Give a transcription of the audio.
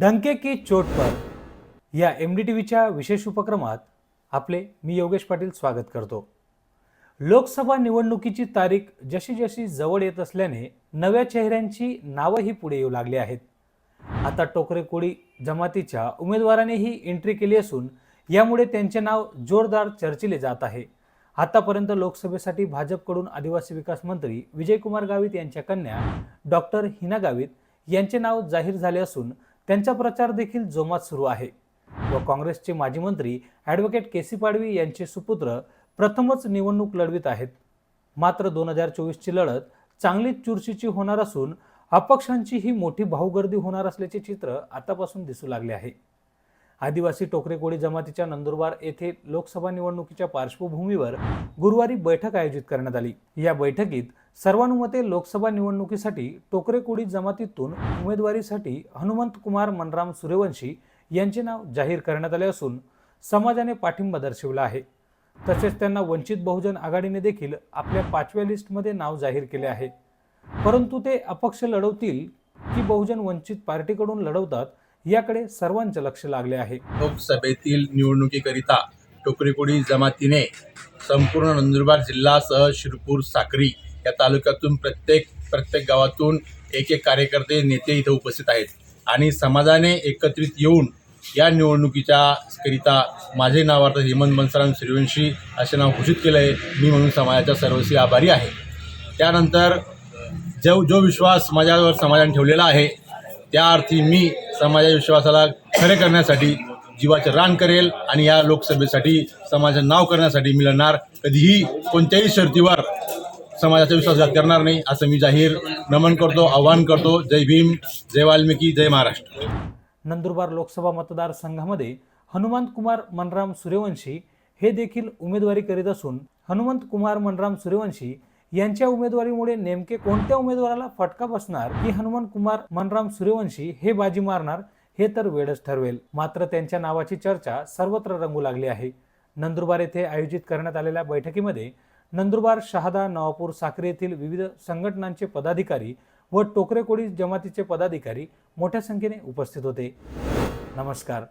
डंके की चोट पर या एम डी टी व्हीच्या विशेष उपक्रमात आपले मी योगेश पाटील स्वागत करतो. लोकसभा निवडणुकीची तारीख जशी जशी जवळ येत असल्याने नव्या चेहऱ्यांची नावंही पुढे येऊ लागली आहेत. आता टोकरे कोळी जमातीच्या उमेदवारानेही एंट्री केली असून यामुळे त्यांचे नाव जोरदार चर्चिले जात आहे. आतापर्यंत लोकसभेसाठी भाजपकडून आदिवासी विकास मंत्री विजयकुमार गावित यांच्या कन्या डॉक्टर हिना गावित यांचे नाव जाहीर झाले असून त्यांचा प्रचार देखील जोमात सुरू आहे. व काँग्रेसचे माजी मंत्री ॲडव्होकेट के सी पाडवी यांचे सुपुत्र प्रथमच निवडणूक लढवित आहेत. मात्र दोन हजार चोवीसची लढत चांगलीच चुरशीची होणार असून अपक्षांची ही मोठी भाऊगर्दी होणार असल्याचे चित्र आतापासून दिसू लागले आहे. आदिवासी टोकरे कोळी जमातीच्या नंदुरबार येथे लोकसभा निवडणुकीच्या पार्श्वभूमीवर गुरुवारी बैठक आयोजित करण्यात आली. या बैठकीत सर्वानुमते लोकसभा निवडणुकीसाठी टोकरे कोळी जमातीतून उमेदवारीसाठी हनुमंत कुमार मनराम सूर्यवंशी यांचे नाव जाहीर करण्यात आले असून समाजाने पाठिंबा दर्शविला आहे. तसेच त्यांना वंचित बहुजन आघाडीने देखील आपल्या पाचव्या लिस्टमध्ये नाव जाहीर केले आहे. परंतु ते अपक्ष लढवतील की बहुजन वंचित पार्टीकडून लढवतात याकडे सर्वांचे लक्ष लागले आहे. लोकसभेतील निवडणुकीकरिता टोकरीकोडी जमातीने संपूर्ण नंदुरबार जिल्हासह शिरपूर साक्री या तालुक्यातून प्रत्येक प्रत्येक गावातून एक एक कार्यकर्ते नेते इथं उपस्थित आहेत. आणि समाजाने एकत्रित येऊन या निवडणुकीच्या करिता माझे नाव अर्थात हेमंत बनसराम सूर्यवंशी असे नाव घोषित केलं आहे. मी म्हणून समाजाच्या सर्वस्वी आभारी आहे. त्यानंतर जो जो विश्वास माझ्यावर समाजाने ठेवलेला आहे त्या अर्थी मी समाजाच्या विश्वासाला खरे करण्यासाठी जीवाचे रान करेल आणि या लोकसभेसाठी समाजाचं नाव करण्यासाठी मी लढणार कधीही कोणत्याही शर्तीवर समाजाचा विश्वासघात करणार नाही असं मी जाहीर नमन करतो आवाहन करतो. जय भीम जय वाल्मिकी जय महाराष्ट्र. नंदुरबार लोकसभा मतदारसंघामध्ये हनुमंत कुमार मनराम सूर्यवंशी हे देखील उमेदवारी करीत असून हनुमंत कुमार मनराम सूर्यवंशी यांच्या उमेदवारीमुळे नेमके कोणत्या उमेदवाराला फटका बसणार की हनुमान कुमार मनराम सूर्यवंशी हे बाजी मारणार हे तर वेळच ठरवेल. मात्र त्यांच्या नावाची चर्चा सर्वत्र रंगू लागली आहे. नंदुरबार येथे आयोजित करण्यात आलेल्या बैठकीमध्ये नंदुरबार शहादा नवापूर साक्री येथील विविध संघटनांचे पदाधिकारी व टोकरेकोळी जमातीचे पदाधिकारी मोठ्या संख्येने उपस्थित होते. नमस्कार.